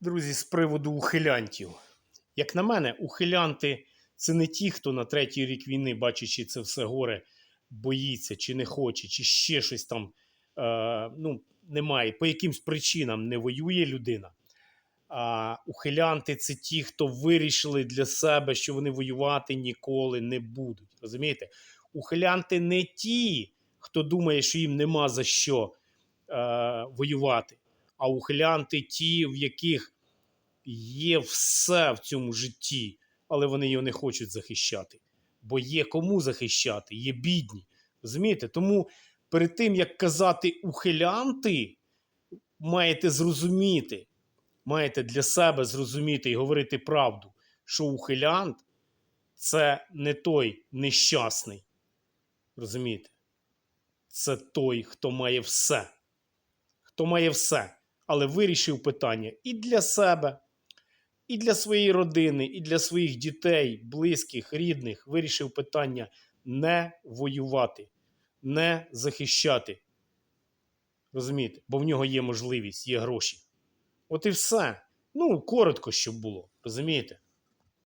Друзі, з приводу ухилянтів. Як на мене, ухилянти це не ті, хто на третій рік війни, бачачи це все горе, боїться чи не хоче, чи ще щось там е, ну, немає. По якимсь причинам не воює людина. А ухилянти це ті, хто вирішили для себе, що вони воювати ніколи не будуть. Розумієте? Ухилянти не ті, хто думає, що їм нема за що е, воювати а ухилянти ті, в яких є все в цьому житті, але вони його не хочуть захищати. Бо є кому захищати, є бідні. Розумієте? Тому перед тим, як казати ухилянти, маєте зрозуміти, маєте для себе зрозуміти і говорити правду, що ухилянт це не той нещасний. Розумієте? Це той, хто має все. Хто має все але вирішив питання і для себе, і для своєї родини, і для своїх дітей, близьких, рідних. Вирішив питання не воювати, не захищати. Розумієте? Бо в нього є можливість, є гроші. От і все. Ну, коротко, щоб було. Розумієте?